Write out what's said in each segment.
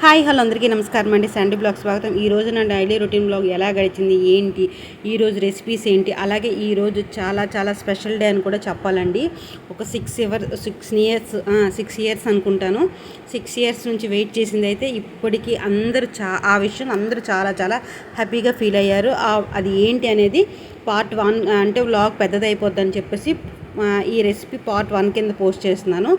Hi hello అందరికీ నమస్కారం అండి. సండే బ్లాగ్ స్వాగతం. ఈ రోజు నా డైలీ రొటీన్ బ్లాగ్ ఎలా గడిచింది ఏంటి ఈరోజు రెసిపీస్ ఏంటి అలాగే ఈరోజు చాలా చాలా స్పెషల్ డే అని కూడా చెప్పాలండి. ఒక six year six years six years అనుకుంటాను. సిక్స్ ఇయర్స్ నుంచి వెయిట్ చేసింది అయితే ఇప్పటికీ అందరూ చా ఆ విషయం అందరూ చాలా చాలా హ్యాపీగా ఫీల్ అయ్యారు. అది ఏంటి అనేది పార్ట్ వన్ అంటే వ్లాగ్ పెద్దదైపోద్దని అని చెప్పేసి ఈ రెసిపీ పార్ట్ వన్ కింద పోస్ట్ చేస్తున్నాను.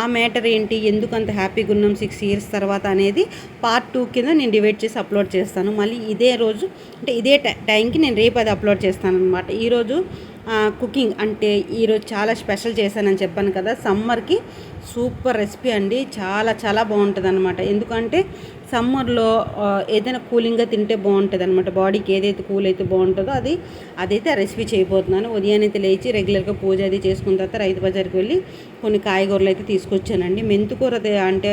ఆ మ్యాటర్ ఏంటి? ఎందుకు అంత హ్యాపీగా ఉన్నాం సిక్స్ ఇయర్స్ తర్వాత అనేది పార్ట్ టూ కింద నేను డివైడ్ చేసి అప్లోడ్ చేస్తాను. మళ్ళీ ఇదే రోజు అంటే ఇదే టైంకి నేను రేపు అది అప్లోడ్ చేస్తాను అనమాట ఈరోజు కుకింగ్ అంటే ఈరోజు చాలా స్పెషల్ చేశానని చెప్పాను కదా. సమ్మర్కి సూపర్ రెసిపీ అండి. చాలా చాలా బాగుంటుంది అనమాట ఎందుకంటే సమ్మర్లో ఏదైనా కూలింగ్గా తింటే బాగుంటుంది అనమాట బాడీకి ఏదైతే కూల్ అయితే బాగుంటుందో అది అదైతే రెసిపీ చేయబోతున్నాను. ఉదయాన్నే అయితే లేచి రెగ్యులర్గా పూజ అది చేసుకున్న తర్వాత రైతు బజార్కి వెళ్ళి కొన్ని కాయగూరలు అయితే తీసుకొచ్చానండి. మెంతుకూర అంటే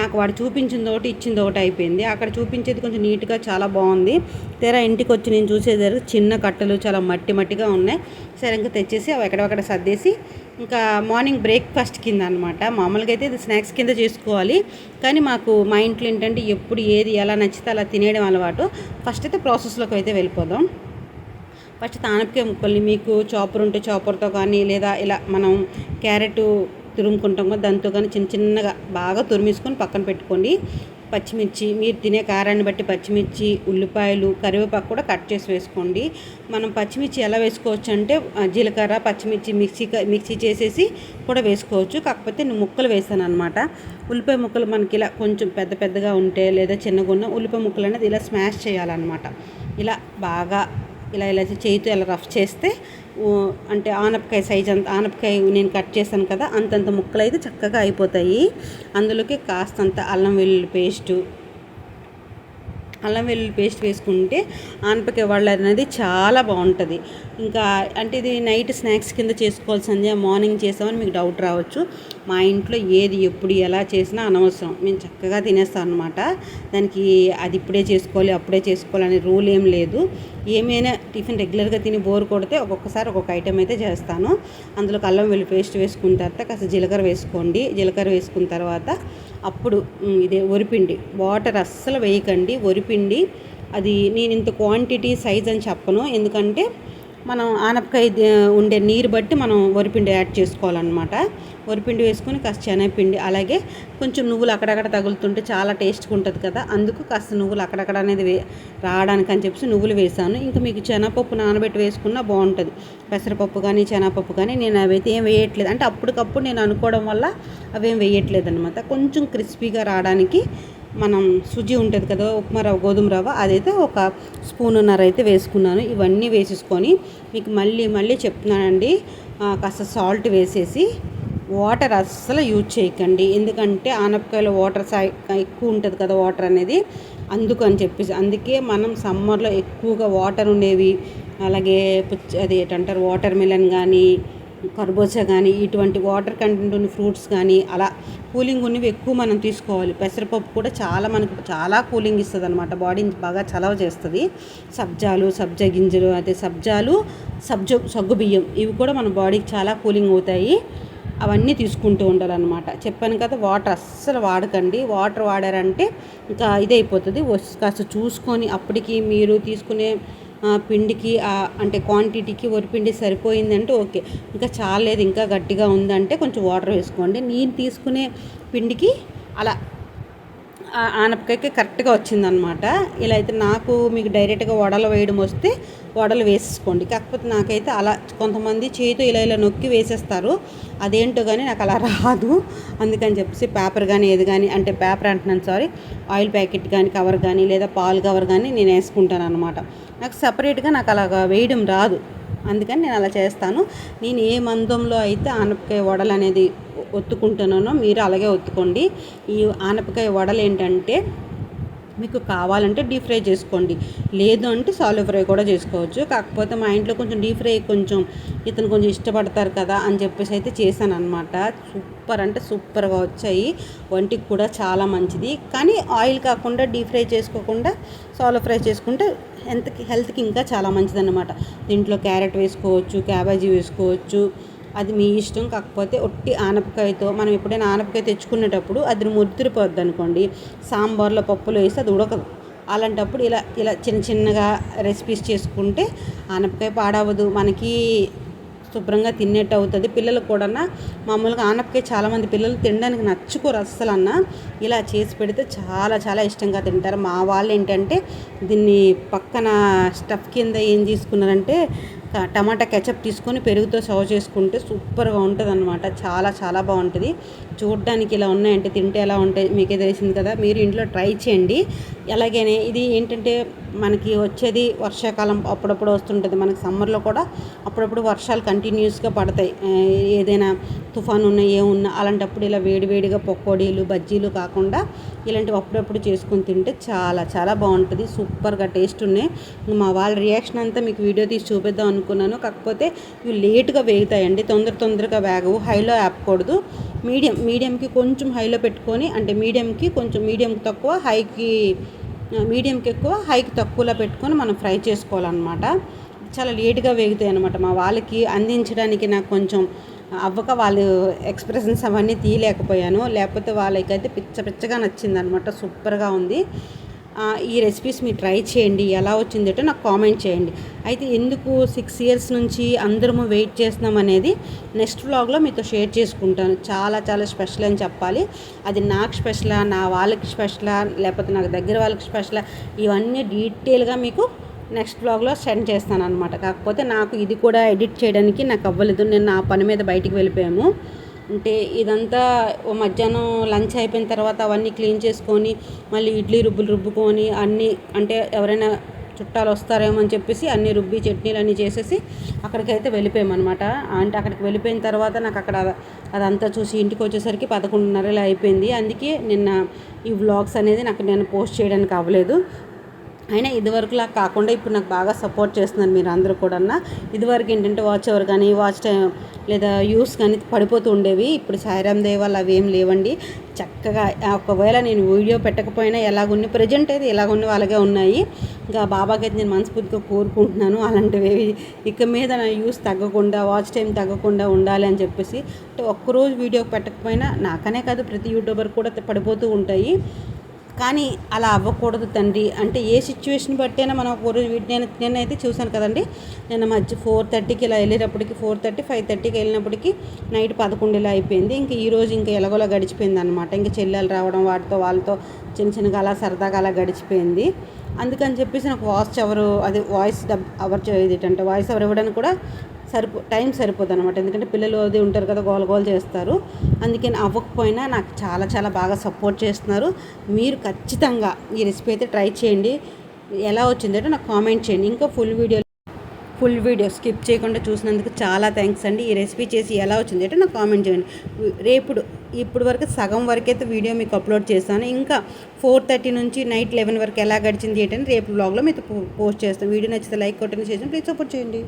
నాకు వాడు చూపించింది ఒకటి ఇచ్చింది ఒకటి అయిపోయింది. అక్కడ చూపించేది కొంచెం నీట్గా చాలా బాగుంది. తెరా ఇంటికి వచ్చి నేను చూసేసరికి చిన్న కట్టలు చాలా మట్టి మట్టిగా ఉన్నాయి. సరే ఇంకా తెచ్చేసి అవి ఎక్కడొక్కడ సర్దేసి ఇంకా మార్నింగ్ బ్రేక్ఫాస్ట్ కింద అనమాట మామూలుగా అయితే ఇది స్నాక్స్ కింద చేసుకోవాలి. కానీ మాకు మా ఇంట్లో ఏంటంటే ఎప్పుడు ఏది ఎలా నచ్చితే అలా తినేయడం అలవాటు. ఫస్ట్ అయితే ప్రాసెస్లోకి అయితే వెళ్ళిపోదాం. ఫస్ట్ తానపకాయ ముక్కల్ని మీకు చాపర్ ఉంటే చాపర్తో కానీ లేదా ఇలా మనం క్యారెట్ తురుముకుంటాం కదా దాంతో కానీ చిన్న చిన్నగా బాగా తురిమేసుకొని పక్కన పెట్టుకోండి. పచ్చిమిర్చి మీరు తినే కారాన్ని బట్టి పచ్చిమిర్చి ఉల్లిపాయలు కరివేపాకు కూడా కట్ చేసి వేసుకోండి. మనం పచ్చిమిర్చి ఎలా వేసుకోవచ్చు అంటే జీలకర్ర పచ్చిమిర్చి మిక్సీ క- మిక్సీ చేసేసి కూడా వేసుకోవచ్చు. కాకపోతే నేను ముక్కలు వేసాను అనమాట ఉల్లిపాయ ముక్కలు మనకి ఇలా కొంచెం పెద్ద పెద్దగా ఉంటే లేదా చిన్నగా ఉన్న ఉల్లిపాయ ముక్కలు అనేది ఇలా స్మాష్ చేయాలన్నమాట. ఇలా బాగా ఇలా ఇలా చేయితో ఇలా రఫ్ చేస్తే అంటే ఆనపకాయ సైజ్ అంత ఆనపకాయ నేను కట్ చేశాను కదా అంతంత ముక్కలు అయితే చక్కగా అయిపోతాయి. అందులోకి కాస్తంత అల్లం వెల్లుల్లి పేస్టు. అల్లం వెల్లుల్లి పేస్ట్ వేసుకుంటే ఆనపకాయ వడ అనేది చాలా బాగుంటుంది. ఇంకా అంటే ఇది నైట్ స్నాక్స్ కింద చేసుకోవాల్సింది మార్నింగ్ చేసామని మీకు డౌట్ రావచ్చు. మా ఇంట్లో ఏది ఎప్పుడు ఎలా చేసినా అనవసరం. మేము చక్కగా తినేస్తాం అనమాట దానికి అది ఇప్పుడే చేసుకోవాలి అప్పుడే చేసుకోవాలి అనే రూల్ ఏం లేదు. ఏమైనా టిఫిన్ రెగ్యులర్గా తిని బోర్ కొడితే ఒక్కొక్కసారి ఒక్కొక్క ఐటెం అయితే చేస్తాను. అందులో అల్లం వెల్లుల్లి పేస్ట్ వేసుకున్న తర్వాత కాస్త జీలకర్ర వేసుకోండి. జీలకర్ర వేసుకున్న తర్వాత అప్పుడు ఇదే వరిపిండి. వాటర్ అస్సలు వేయకండి. వరిపిండి అది నేను ఇంత క్వాంటిటీ సైజ్ అని చెప్పను. ఎందుకంటే మనం ఆనపకాయ ఉండే నీరు బట్టి మనం వరిపిండి యాడ్ చేసుకోవాలన్నమాట. వరిపిండి వేసుకొని కాస్త శనగపిండి అలాగే కొంచెం నువ్వులు అక్కడక్కడ తగులుతుంటే చాలా టేస్ట్గా ఉంటుంది కదా. అందుకు కాస్త నువ్వులు అక్కడక్కడ అనేది వే రావడానికి అని చెప్పేసి నువ్వులు వేసాను. ఇంకా మీకు శనగపప్పు నానబెట్టి వేసుకున్నా బాగుంటుంది. పెసరపప్పు కానీ శనగపప్పు కానీ నేను అవైతే ఏం వేయట్లేదు. అంటే అప్పటికప్పుడు నేను అనుకోవడం వల్ల అవేం వేయట్లేదు అనమాట కొంచెం క్రిస్పీగా రావడానికి మనం సుజీ ఉంటుంది కదా ఉప్మా రవ్వ గోధుమ రవ్వ అదైతే ఒక స్పూన్నర అయితే వేసుకున్నాను. ఇవన్నీ వేసేసుకొని మీకు మళ్ళీ మళ్ళీ చెప్తున్నానండి. కాస్త సాల్ట్ వేసేసి వాటర్ అస్సలు యూజ్ చేయకండి. ఎందుకంటే ఆనపకాయలో వాటర్ సై ఎక్కువ ఉంటుంది కదా వాటర్ అనేది. అందుకు అని చెప్పేసి అందుకే మనం సమ్మర్లో ఎక్కువగా వాటర్ ఉండేవి. అలాగే పుచ్చ అది ఏంటంటారు? వాటర్ మిలన్ కానీ ఖర్బూజా కానీ ఇటువంటి వాటర్ కంటెంట్ ఉన్న ఫ్రూట్స్ కానీ అలా కూలింగ్ ఉన్నవి ఎక్కువ మనం తీసుకోవాలి. పెసరపప్పు కూడా చాలా మనకు చాలా కూలింగ్ ఇస్తుంది అనమాట బాడీని బాగా చలవ చేస్తుంది. సబ్జాలు సబ్జా గింజలు అదే సబ్జాలు సబ్జ సగ్గు బియ్యం ఇవి కూడా మన బాడీకి చాలా కూలింగ్ అవుతాయి. అవన్నీ తీసుకుంటూ ఉండాలన్నమాట. చెప్పాను కదా వాటర్ అస్సలు వాడకండి. వాటర్ వాడారంటే ఇంకా ఇదైపోతుంది. కాస్త చూసుకొని అప్పటికి మీరు తీసుకునే పిండికి అంటే క్వాంటిటీకి వరిపిండి సరిపోయిందంటే ఓకే. ఇంకా చాలేదు ఇంకా గట్టిగా ఉందంటే కొంచెం వాటర్ వేసుకోండి. నేను తీసుకునే పిండికి అలా ఆ ఆనపకాయకి కరెక్ట్గా వచ్చిందనమాట ఇలా అయితే నాకు మీకు డైరెక్ట్గా వడలు వేయడం వస్తే వడలు వేసేసుకోండి. కాకపోతే నాకైతే అలా కొంతమంది చేతితో ఇలా ఇలా నొక్కి వేసేస్తారు. అదేంటో కానీ నాకు అలా రాదు. అందుకని చెప్పేసి పేపర్ కానీ ఏది కానీ అంటే పేపర్ అంటున్నాను సారీ ఆయిల్ ప్యాకెట్ కానీ కవర్ కానీ లేదా పాలు కవర్ కానీ నేను వేసుకుంటాను అనమాట నాకు సపరేట్గా నాకు అలాగా వేయడం రాదు. అందుకని నేను అలా చేస్తాను. నేను ఏ మందంలో అయితే ఆనపకాయ వడలు అనేది ఒత్తుకుంటున్నానో మీరు అలాగే ఒత్తుకోండి. ఈ ఆనపకాయ వడలు ఏంటంటే మీకు కావాలంటే డీప్ ఫ్రై చేసుకోండి. లేదు అంటే సాలో ఫ్రై కూడా చేసుకోవచ్చు. కాకపోతే మా ఇంట్లో కొంచెం డీప్ ఫ్రై కొంచెం ఇతను కొంచెం ఇష్టపడతారు కదా అని చెప్పేసి అయితే చేశాను అనమాట సూపర్ అంటే సూపర్గా వచ్చాయి. వంటికి కూడా చాలా మంచిది. కానీ ఆయిల్ కాకుండా డీప్ ఫ్రై చేసుకోకుండా సాలో ఫ్రై చేసుకుంటే హెల్త్కి హెల్త్కి ఇంకా చాలా మంచిదన్నమాట. దీంట్లో క్యారెట్ వేసుకోవచ్చు క్యాబేజీ వేసుకోవచ్చు. అది మీ ఇష్టం కాకపోతే ఒట్టి ఆనపకాయతో మనం ఎప్పుడైనా ఆనపకాయ తెచ్చుకునేటప్పుడు అది ముద్దురిపోద్ది అనుకోండి సాంబార్లో పప్పులో వేసి అది ఉడకదు. అలాంటప్పుడు ఇలా ఇలా చిన్న చిన్నగా రెసిపీస్ చేసుకుంటే ఆనపకాయ పాడవదు. మనకి శుభ్రంగా తినేట్టు అవుతుంది. పిల్లలు కూడా మామూలుగా ఆనపకాయ చాలామంది పిల్లలు తినడానికి నచ్చుకోరు అస్సలు అన్న ఇలా చేసి పెడితే చాలా చాలా ఇష్టంగా తింటారు. మా వాళ్ళు ఏంటంటే దీన్ని పక్కన స్టఫ్ కింద ఏం తీసుకున్నారంటే టమాటా కెచప్ తీసుకొని పెరుగుతో సర్వ్ చేసుకుంటే సూపర్గా ఉంటుంది అనమాట చాలా చాలా బాగుంటుంది. చూడడానికి ఇలా ఉన్నాయంటే తింటే ఎలా ఉంటాయి మీకే తెలిసింది కదా. మీరు ఇంట్లో ట్రై చేయండి. అలాగనే ఇది ఏంటంటే మనకి వచ్చేది వర్షాకాలం అప్పుడప్పుడు వస్తుంటుంది. మనకి సమ్మర్లో కూడా అప్పుడప్పుడు వర్షాలు కంటిన్యూస్గా పడతాయి. ఏదైనా తుఫాన్ ఉన్నా ఏమున్నా అలాంటప్పుడు ఇలా వేడివేడిగా పకోడీలు బజ్జీలు కాకుండా ఇలాంటివి అప్పుడప్పుడు చేసుకొని తింటే చాలా చాలా బాగుంటుంది. సూపర్గా టేస్ట్ ఉన్నాయి. మా వాళ్ళ రియాక్షన్ అంతా మీకు వీడియో తీసి చూపిద్దాం అనుకున్నాను. కాకపోతే ఇవి లేట్గా వేగుతాయండి. తొందర తొందరగా వేగవు. హైలో ఆపకూడదు. మీడియం మీడియంకి కొంచెం హైలో పెట్టుకొని అంటే మీడియంకి కొంచెం మీడియంకి తక్కువ హైకి మీడియంకి ఎక్కువ హైకి తక్కువలో పెట్టుకొని మనం ఫ్రై చేసుకోవాలన్నమాట. చాలా లేట్గా వేగుతాయి అనమాట మా వాళ్ళకి అందించడానికి నాకు కొంచెం అవ్వక వాళ్ళు ఎక్స్ప్రెషన్స్ అవన్నీ తీయలేకపోయాను. లేకపోతే వాళ్ళకైతే పిచ్చ పిచ్చగా నచ్చిందనమాట. సూపర్గా ఉంది. ఈ రెసిపీస్ మీరు ట్రై చేయండి. ఎలా వచ్చిందేటో నాకు కామెంట్ చేయండి. అయితే ఎందుకు సిక్స్ ఇయర్స్ నుంచి అందరము వెయిట్ చేస్తున్నాం అనేది నెక్స్ట్ వ్లాగ్లో మీతో షేర్ చేసుకుంటాను. చాలా చాలా స్పెషల్ అని చెప్పాలి. అది నాకు స్పెషలా నా వాళ్ళకి స్పెషలా లేకపోతే నాకు దగ్గర వాళ్ళకి స్పెషలా ఇవన్నీ డీటెయిల్గా మీకు నెక్స్ట్ బ్లాగ్లో సెండ్ చేస్తాను అనమాట కాకపోతే నాకు ఇది కూడా ఎడిట్ చేయడానికి నాకు అవ్వలేదు. నేను నా పని మీద బయటికి వెళ్ళిపోయాము. అంటే ఇదంతా మధ్యాహ్నం లంచ్ అయిపోయిన తర్వాత అవన్నీ క్లీన్ చేసుకొని మళ్ళీ ఇడ్లీ రుబ్బులు రుబ్బుకొని అన్నీ అంటే ఎవరైనా చుట్టాలు వస్తారేమో అని చెప్పేసి అన్ని రుబ్బి చట్నీలు అన్నీ చేసేసి అక్కడికైతే వెళ్ళిపోయామన్నమాట. అంటే అక్కడికి వెళ్ళిపోయిన తర్వాత నాకు అక్కడ అదంతా చూసి ఇంటికి వచ్చేసరికి పదకొండున్నరలో అయిపోయింది. అందుకే నిన్న ఈ వ్లాగ్స్ అనేది నాకు నేను పోస్ట్ చేయడానికి అవ్వలేదు. అయినా ఇదివరకులా కాకుండా ఇప్పుడు నాకు బాగా సపోర్ట్ చేస్తున్నారు మీరు అందరూ కూడా ఇదివరకు ఏంటంటే వాచ్ అవర్ కానీ వాచ్ టైం లేదా యూస్ కానీ పడిపోతూ ఉండేవి. ఇప్పుడు సాయిరామ్ దేవాలు అవి ఏం లేవండి. చక్కగా ఒకవేళ నేను వీడియో పెట్టకపోయినా ఎలాగున్ని ప్రజెంట్ అయితే ఎలాగున్న అలాగే ఉన్నాయి. ఇంకా బాబాకి అయితే నేను మనస్ఫూర్తిగా కోరుకుంటున్నాను. అలాంటివి ఇక మీద నా యూస్ తగ్గకుండా వాచ్ టైం తగ్గకుండా ఉండాలి అని చెప్పేసి. అంటే ఒక్కరోజు వీడియో పెట్టకపోయినా నాకనే కాదు ప్రతి యూట్యూబర్ కూడా పడిపోతూ ఉంటాయి. కానీ అలా అవ్వకూడదు తండ్రి. అంటే ఏ సిచ్యువేషన్ బట్టైనా మనం ఒక రోజు నేను నేనైతే చూశాను కదండి. నేను మధ్య ఫోర్ థర్టీకి ఇలా వెళ్ళేటప్పటికి ఫోర్ థర్టీ ఫైవ్ థర్టీకి వెళ్ళినప్పటికీ నైట్ పదకొండు ఇలా అయిపోయింది. ఇంకా ఈరోజు ఇంకా ఎలాగోలా గడిచిపోయింది అనమాట ఇంకా చెల్లెలు రావడం వాటితో వాళ్ళతో చిన్న చిన్నగా అలా సరదాగా అలా గడిచిపోయింది. అందుకని చెప్పేసి నాకు వాచ్ ఎవరు అది వాయిస్ డబ్ అవర్ అంటే వాయిస్ ఎవరు ఇవ్వడానికి కూడా సరిపో టైం సరిపోదు అనమాట ఎందుకంటే పిల్లలు అది ఉంటారు కదా గోల గోల చేస్తారు. అందుకని అవ్వకపోయినా నాకు చాలా చాలా బాగా సపోర్ట్ చేస్తున్నారు. మీరు ఖచ్చితంగా ఈ రెసిపీ అయితే ట్రై చేయండి. ఎలా వచ్చిందంటే నాకు కామెంట్ చేయండి. ఇంకా full video full video skip చేయకుండా చూసినందుకు చాలా థ్యాంక్స్ అండి. ఈ రెసిపీ చేసి ఎలా వచ్చింది అంటే నాకు కామెంట్ చేయండి. రేపుడు ఇప్పుడు వరకు సగం వరకు అయితే వీడియో మీకు అప్లోడ్ చేస్తాను ఇంకా ఫోర్ థర్టీ నుంచి నైట్ లెవెన్ వరకు ఎలా గడిచింది ఏంటని రేపు బ్లాగ్లో మీకు పోస్ట్ చేస్తాను. వీడియో నచ్చితే లైక్ కొట్టని చేసి ప్లీజ్ సపోర్ట్ చేయండి.